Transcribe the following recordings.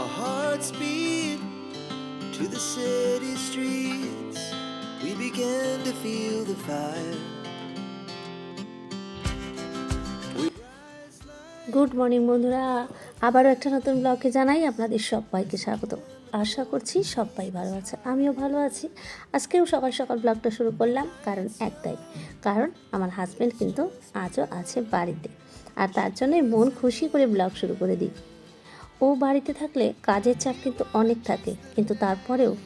Our hearts beat to the city streets. We began to feel the fire. Good morning বন্ধুরা। আবারও একটা নতুন ব্লগে জানাই আপনাদের সবাইকে স্বাগত। আশা করছি সবাই ভালো আছে। আমিও ভালো আছি। আজকেও সকাল সকাল ব্লগটা শুরু করলাম কারণ একটাই। কারণ আমার হাজব্যান্ড কিন্তু আজও আছে বাড়িতে। আর তার জন্যই মন খুশি করে ব্লগ শুরু করে দিই। ও বাড়িতে থাকলে কাজের চাপ কিন্তু অনেক থাকে। কিন্তু তারপরেও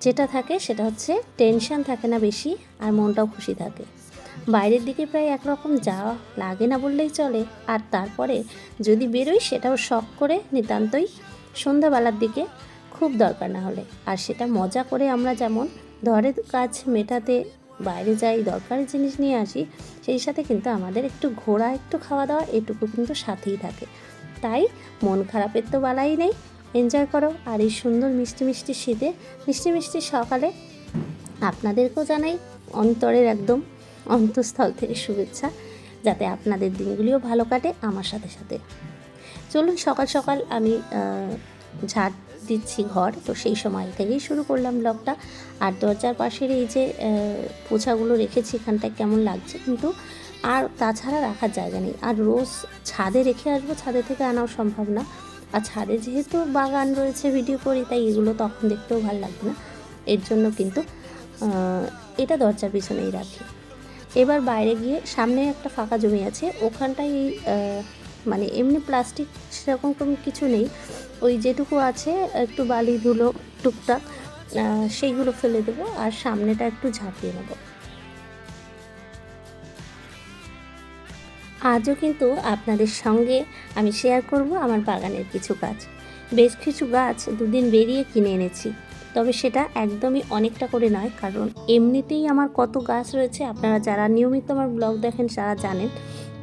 যেটা থাকে সেটা হচ্ছে টেনশন থাকে না বেশি আর মনটাও খুশি থাকে। বাইরের দিকে প্রায় একরকম যাওয়া লাগে না বললেই চলে। আর তারপরে যদি বেরোই সেটাও শখ করে নিতান্তই সন্ধ্যাবেলার দিকে খুব দরকার না হলে। আর সেটা মজা করে আমরা যেমন ঘরের কাজ মেটাতে বাইরে যাই, দরকারি জিনিস নিয়ে আসি, সেই সাথে কিন্তু আমাদের একটু ঘোরা, একটু খাওয়া দাওয়া, এটুকু কিন্তু সাথেই থাকে। তাই মন খারাপের তো বালাই নেই। এনজয় করো আর এই সুন্দর মিষ্টি মিষ্টি শীতে। মিষ্টি মিষ্টি সকালে আপনাদেরকেও জানাই অন্তরের একদম অন্তঃস্থল থেকে শুভেচ্ছা, যাতে আপনাদের দিনগুলিও ভালো কাটে আমার সাথে সাথে। চলুন সকাল সকাল আমি ঝাড় দিচ্ছি ঘর, তো সেই সময় থেকেই শুরু করলাম ব্লগটা। আর দরজার পাশের এই যে পোছাগুলো রেখেছি, এখানটায় কেমন লাগছে কিন্তু আর তাছাড়া রাখার জায়গা নেই। আর রোজ ছাদে রেখে আসব, ছাদে থেকে আনাও সম্ভব না। আর ছাদে যেহেতু বাগান রয়েছে ভিডিও করি, তাই এগুলো তখন দেখতেও ভালো লাগবে না। এর জন্য কিন্তু এটা দরজার পিছনেই রাখি। এবার বাইরে গিয়ে সামনে একটা ফাঁকা জমি আছে। ওখানটায় এই মানে এমনি প্লাস্টিক সেরকম কোনো কিছু নেই। ওই যেটুকু আছে, একটু বালি ধুলো টুকটাক সেইগুলো ফেলে দেবো। আর সামনেটা একটু ঝাঁপিয়ে নেব। আজও কিন্তু আপনাদের সঙ্গে আমি শেয়ার করব আমার বাগানের কিছু গাছ। বেশ কিছু গাছ দুদিন বেরিয়ে কিনে এনেছি। তবে সেটা একদমই অনেকটা করে নয়, কারণ এমনিতেই আমার কত গাছ রয়েছে আপনারা যারা নিয়মিত আমার ব্লগ দেখেন তারা জানেন।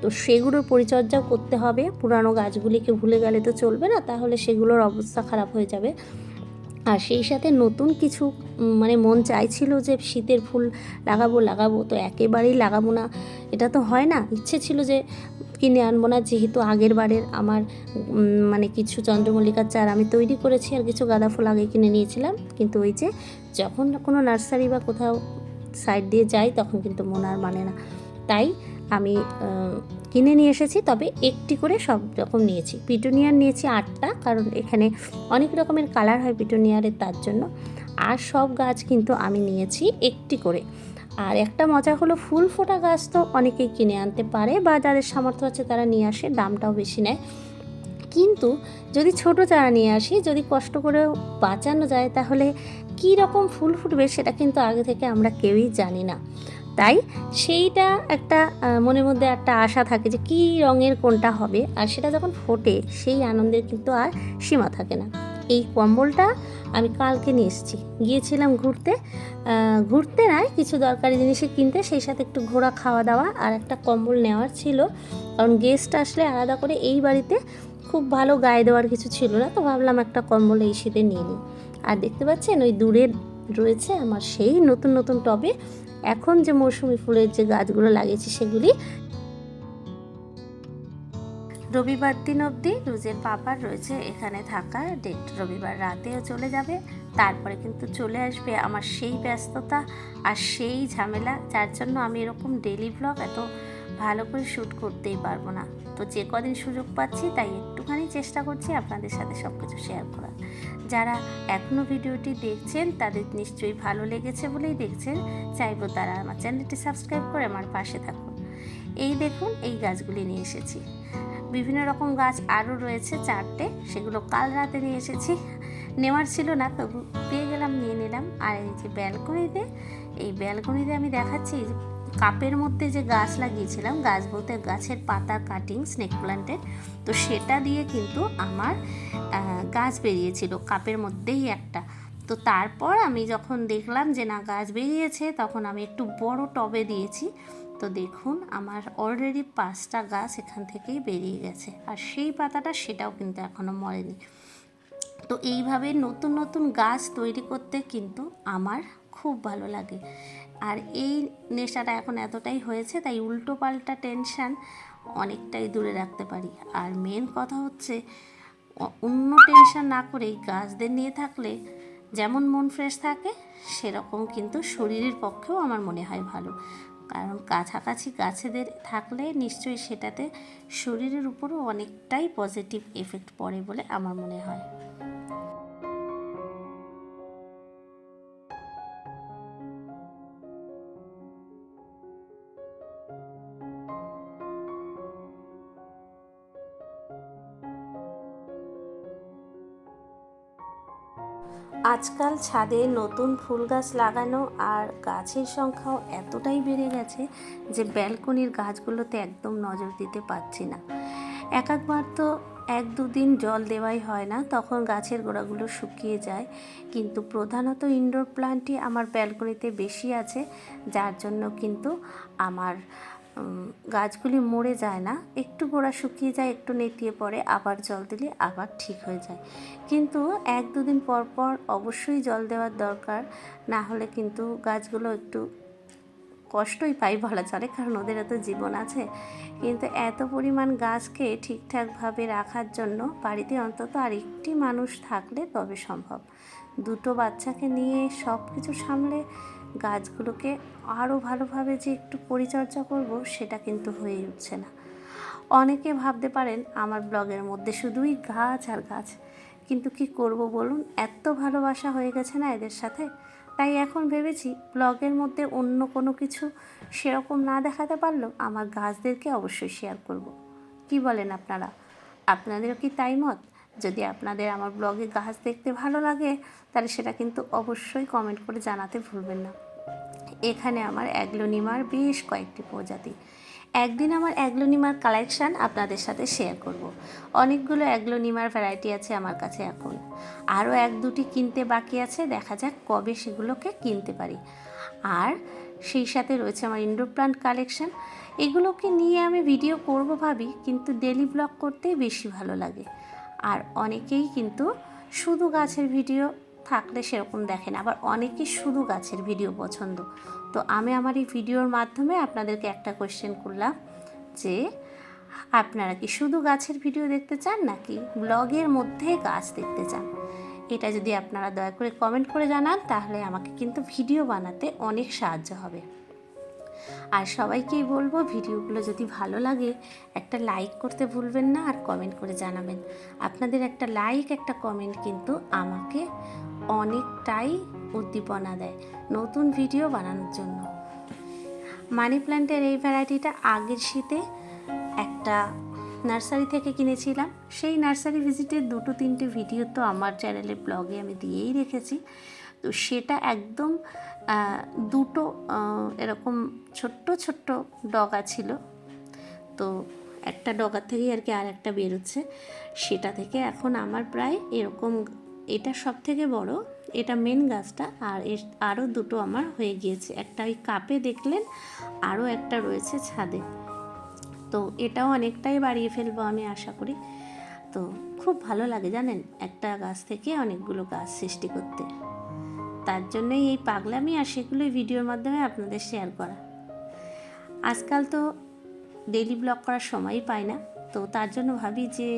তো সেগুলোর পরিচর্যাও করতে হবে। পুরানো গাছগুলিকে ভুলে গেলে তো চলবে না, তাহলে সেগুলোর অবস্থা খারাপ হয়ে যাবে। আর সেই সাথে নতুন কিছু মানে মন চাইছিল যে শীতের ফুল লাগাবো লাগাবো, তো একেবারেই লাগাবো না। এটা তো হয় না। ইচ্ছে ছিল যে কিনে আনব না, যেহেতু আগের বারের আমার মানে কিছু চন্দ্রমল্লিকার চারা আমি তৈরি করেছি আর কিছু গাঁদা ফুল আগে কিনে নিয়েছিলাম। কিন্তু ওই যে যখন কোনো নার্সারি বা কোথাও সাইড দিয়ে যাই, তখন কিন্তু মন আর মানে না। তাই আমি কিনে নিয়ে এসেছি, তবে একটি করে সব রকম নিয়েছি। পিটুনিয়ার নিয়েছি আটটা, কারণ এখানে অনেক রকমের কালার হয় পিটুনিয়ারের তার জন্য। আর সব গাছ কিন্তু আমি নিয়েছি একটি করে। আর একটা মজা হলো ফুল ফোটা গাছ তো অনেকেই কিনে আনতে পারে বা যাদের সামর্থ্য আছে তারা নিয়ে আসে, দামটাও বেশি নেয়। কিন্তু যদি ছোট চারা নিয়ে আসি, যদি কষ্ট করে বাঁচানো যায়, তাহলে কী রকম ফুল ফুটবে সেটা কিন্তু আগে থেকে আমরা কেউই জানি না। তাই সেইটা একটা মনের মধ্যে একটা আশা থাকে যে কী রঙের কোনটা হবে। আর সেটা যখন ফোটে, সেই আনন্দের কিন্তু আর সীমা থাকে না। এই কম্বলটা আমি কালকে নিয়ে এসেছি। গিয়েছিলাম ঘুরতে ঘুরতে নয় কিছু দরকারি জিনিসে কিনতে, সেই সাথে একটু ঘোরা খাওয়া দাওয়া আর একটা কম্বল নেওয়ার ছিল। কারণ গেস্ট আসলে আলাদা করে এই বাড়িতে খুব ভালো গায়ে দেওয়ার কিছু ছিল না, তো ভাবলাম একটা কম্বল এই শীতে নিয়ে নিই। আর দেখতে পাচ্ছেন ওই দূরে রয়েছে আমার সেই নতুন নতুন টবে এখন যে মৌসুমি ফুলের যে গাছগুলো লাগিয়েছি সেগুলি রবিবার দিন অবধি রুজের পাপার রয়েছে এখানে থাকা ডেট রবিবার রাতেও চলে যাবে, তারপরে কিন্তু চলে আসবে আমার সেই ব্যস্ততা আর সেই ঝামেলা, যার জন্য আমি এরকম ডেলি ব্লগ এত ভালো করে শ্যুট করতেই পারব না। তো যে কদিন সুযোগ পাচ্ছি তাই একটুখানি চেষ্টা করছি আপনাদের সাথে সব কিছু শেয়ার করার। যারা এখনও ভিডিওটি দেখছেন, তাদের নিশ্চয়ই ভালো লেগেছে বলেই দেখছেন। চাইব তারা আমার চ্যানেলটি সাবস্ক্রাইব করে আমার পাশে থাকুন। এই দেখুন, এই গাছগুলি নিয়ে এসেছি। বিভিন্ন রকম গাছ আরও রয়েছে চারটে, সেগুলো কাল রাতে নিয়ে এসেছি। নেওয়ার ছিল না, তবু পেয়ে গেলাম, নিয়ে নিলাম। আর এই যে ব্যালকনিতে, এই ব্যালকনিতে আমি দেখাচ্ছি কাপের মধ্যে যে গাছ লাগিয়েছিলাম, গাছ বলতে গাছের পাতা কাটিং স্নেক প্ল্যান্টের তো সেটা দিয়ে কিন্তু আমার গাছ বেরিয়েছিল, কাপের মধ্যেই একটা। তো তারপর আমি যখন দেখলাম যে না, গাছ বেরিয়েছে, তখন আমি একটু বড় টবে দিয়েছি। তো দেখুন, আমার অলরেডি পাঁচটা গাছ এখান থেকেই বেরিয়ে গেছে, আর সেই পাতাটা সেটাও কিন্তু এখনও মরেনি। তো এইভাবে নতুন নতুন গাছ তৈরি করতে কিন্তু আমার খুব ভালো লাগে। আর এই নেশাটা এখন এতটাই হয়েছে, তাই উল্টো পাল্টা টেনশান অনেকটাই দূরে রাখতে পারি। আর মেন কথা হচ্ছে অন্য টেনশন না করে গাছদের নিয়ে থাকলে যেমন মন ফ্রেশ থাকে, সেরকম কিন্তু শরীরের পক্ষেও আমার মনে হয় ভালো। কারণ কাছাকাছি গাছেদের থাকলে নিশ্চয়ই সেটাতে শরীরের উপরও অনেকটাই পজিটিভ এফেক্ট পড়ে বলে আমার মনে হয়। আজকাল ছাদে নতুন ফুল গাছ লাগানো আর গাছের সংখ্যাও এতটাই বেড়ে গেছে যে ব্যালকনির গাছগুলোতে একদম নজর দিতে পারছি না। এক একবার তো এক দুদিন জল দেওয়াই হয় না, তখন গাছের গোড়াগুলো শুকিয়ে যায়। কিন্তু প্রধানত ইনডোর প্লান্টই আমার ব্যালকনিতে বেশি আছে, যার জন্য কিন্তু আমার গাছগুলি মরে যায় না, একটু গোড়া শুকিয়ে যায়, একটু নেতিয়ে পড়ে, আবার জল দিলে আবার ঠিক হয়ে যায়। কিন্তু এক দুদিন পর পর অবশ্যই জল দেওয়ার দরকার, না হলে কিন্তু গাছগুলো একটু কষ্টই পাই বলা চলে, কারণ ওদের এত জীবন আছে। কিন্তু এত পরিমাণ গাছকে ঠিকঠাকভাবে রাখার জন্য বাড়িতে অন্তত আর একটি মানুষ থাকলে তবে সম্ভব। দুটো বাচ্চাকে নিয়ে সব কিছু সামলে গাছগুলোকে আরও ভালোভাবে যে একটু পরিচর্যা করব, সেটা কিন্তু হয়ে উঠছে না। অনেকে ভাবতে পারেন আমার ব্লগের মধ্যে শুধুই গাছ আর গাছ। কিন্তু কি করব বলুন, এত ভালোবাসা হয়ে গেছে না এদের সাথে? তাই এখন ভেবেছি ব্লগের মধ্যে অন্য কোনো কিছু সেরকম না দেখাতে পারলেও আমার গাছদেরকে অবশ্যই শেয়ার করব। কি বলেন আপনারা? আপনাদেরও কি তাই মত? যদি আপনাদের আমার ব্লগে গাছ দেখতে ভালো লাগে, তাহলে সেটা কিন্তু অবশ্যই কমেন্ট করে জানাতে ভুলবেন না। এখানে আমার অ্যাগ্লোনিমার বেশ কয়েকটি প্রজাতি। একদিন আমার অ্যাগ্লোনিমার কালেকশান আপনাদের সাথে শেয়ার করব। অনেকগুলো অ্যাগ্লোনিমার ভ্যারাইটি আছে আমার কাছে এখন। আরও এক দুটি কিনতে বাকি আছে, দেখা যাক কবে সেগুলোকে কিনতে পারি। আর সেই সাথে রয়েছে আমার ইনডোর প্লান্ট কালেকশন এগুলোকে নিয়ে আমি ভিডিও করব ভাবি, কিন্তু ডেলি ব্লগ করতেই বেশি ভালো লাগে। অনেকেই কিন্তু শুধু গাছের ভিডিও থাকলে সেরকম দেখেন আবার অনেকেই শুধু গাছের ভিডিও পছন্দ। তো আমি আমার এই ভিডিওর মাধ্যমে আপনাদেরকে একটা কোয়েশ্চেন করলাম যে, আপনারা কি শুধু গাছের ভিডিও দেখতে চান নাকি ব্লগের মধ্যে গাছ দেখতে চান? এটা যদি আপনারা দয়া করে কমেন্ট করে জানান, তাহলে আমাকে কিন্তু ভিডিও বানাতে অনেক সাহায্য হবে। আর সবাইকেই বলব ভিডিওগুলো যদি ভালো লাগে, একটা লাইক করতে ভুলবেন না আর কমেন্ট করে জানাবেন। আপনাদের একটা লাইক একটা কমেন্ট কিন্তু আমাকে অনেকটাই উদ্দীপনা দেয় নতুন ভিডিও বানানোর জন্য। মানি প্ল্যান্টের এই ভ্যারাইটিটা আগের শীতে একটা নার্সারি থেকে কিনেছিলাম। সেই নার্সারি ভিজিটের দুটো তিনটে ভিডিও তো আমার চ্যানেলে ব্লগে আমি দিয়েই রেখেছি। তো সেটা একদম দুটো এরকম ছোট্ট ছোট্ট ডগা ছিল। তো একটা ডগা থেকেই আর কি আর একটা বেরোচ্ছে। সেটা থেকে এখন আমার প্রায় এরকম, এটা সব থেকে বড়, এটা মেন গাছটা, আর এর আরও দুটো আমার হয়ে গিয়েছে। একটা ওই কাপে দেখলেন আরও একটা রয়েছে ছাদে। তো এটাও অনেকটাই বাড়িয়ে ফেলব আমি আশা করি। তো খুব ভালো লাগে জানেন, একটা গাছ থেকে অনেকগুলো গাছ সৃষ্টি করতে। তার জন্যই এই পাগলামি আর সেগুলোই ভিডিওর মাধ্যমে আপনাদের শেয়ার করা। আজকাল তো ডেইলি ব্লগ করার সময়ই পাই না। তো তার জন্য ভাবি যে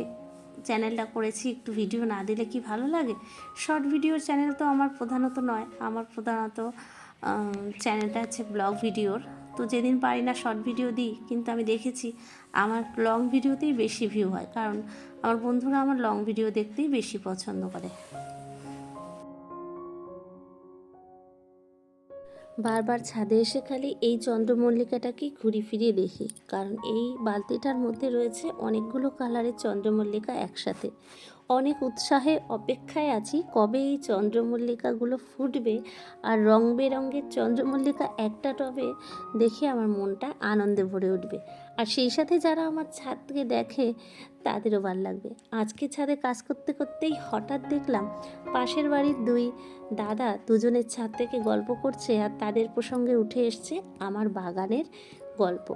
চ্যানেলটা করেছি, একটু ভিডিও না দিলে কি ভালো লাগে? শর্ট ভিডিওর চ্যানেল তো আমার প্রধানত নয়। আমার প্রধানত চ্যানেলটা হচ্ছে ব্লগ ভিডিওর তো যেদিন পারি না শর্ট ভিডিও দিই, কিন্তু আমি দেখেছি আমার লং ভিডিওতেই বেশি ভিউ হয়। কারণ আমার বন্ধুরা আমার লং ভিডিও দেখতেই বেশি পছন্দ করে। বারবার ছাদে এসে খালি এই চন্দ্রমল্লিকাটাকে ঘুরি ফিরিয়ে দেখি। কারণ এই বালতিটার মধ্যে রয়েছে অনেকগুলো কালারের চন্দ্রমল্লিকা একসাথে। অনেক উৎসাহে অপেক্ষায় আছি কবে এই চন্দ্রমল্লিকাগুলো ফুটবে আর রং বেরঙের চন্দ্রমল্লিকা একটা টবে দেখে আমার মনটা আনন্দে ভরে উঠবে। আর সেই সাথে যারা আমার ছাদকে দেখে, তাদেরও ভালো লাগবে। আজকে ছাদে কাজ করতে করতেই হঠাৎ দেখলাম পাশের বাড়ির দুই দাদা দুজনের ছাদ থেকে গল্প করছে আর তাদের প্রসঙ্গে উঠে এসছে আমার বাগানের গল্প।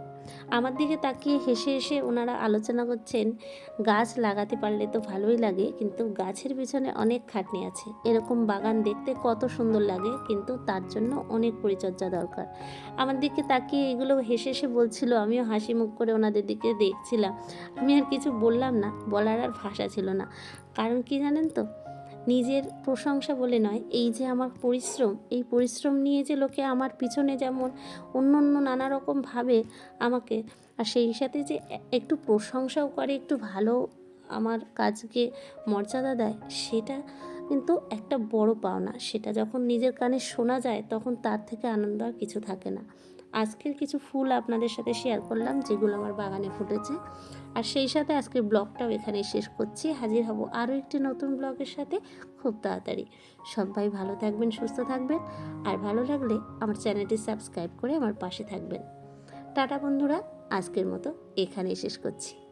আমার দিকে তাকিয়ে হেসে হেসে ওনারা আলোচনা করছেন, গাছ লাগাতে পারলে তো ভালোই লাগে, কিন্তু গাছের পিছনে অনেক খাটনি আছে। এরকম বাগান দেখতে কত সুন্দর লাগে, কিন্তু তার জন্য অনেক পরিচর্যা দরকার। আমার দিকে তাকিয়ে এগুলো হেসে হেসে বলছিল, আমিও হাসি মুখ করে ওনাদের দিকে দেখছিলাম। আমি আর কিছু বললাম না, বলার আর ভাষা ছিল না। কারণ কি জানেন তো? নিজের প্রশংসা বলে নয়, এই যে আমার পরিশ্রম, এই পরিশ্রম নিয়ে যে লোকে আমার পিছনে যেমন অন্য অন্য নানা রকম ভাবে আমাকে, আর সেই সাথে যে একটু প্রশংসাও করে, একটু ভালো আমার কাজকে মর্যাদা দেয়, সেটা কিন্তু একটা বড় পাওনা। সেটা যখন নিজের কানে শোনা যায়, তখন তার থেকে আনন্দ আর কিছু থাকে না। আজকের কিছু ফুল আপনাদের সাথে শেয়ার করলাম, যেগুলো আমার বাগানে ফুটেছে। আর সেই সাথে আজকের ব্লগটাও এখানে শেষ করছি। হাজির হব আরও একটি নতুন ব্লগের সাথে। খুব তাড়াতাড়ি। সবাই ভালো থাকবেন, সুস্থ থাকবেন। আর ভালো লাগলে আমার চ্যানেলটি সাবস্ক্রাইব করে আমার পাশে থাকবেন। টাটা বন্ধুরা, আজকের মতো এখানেই শেষ করছি।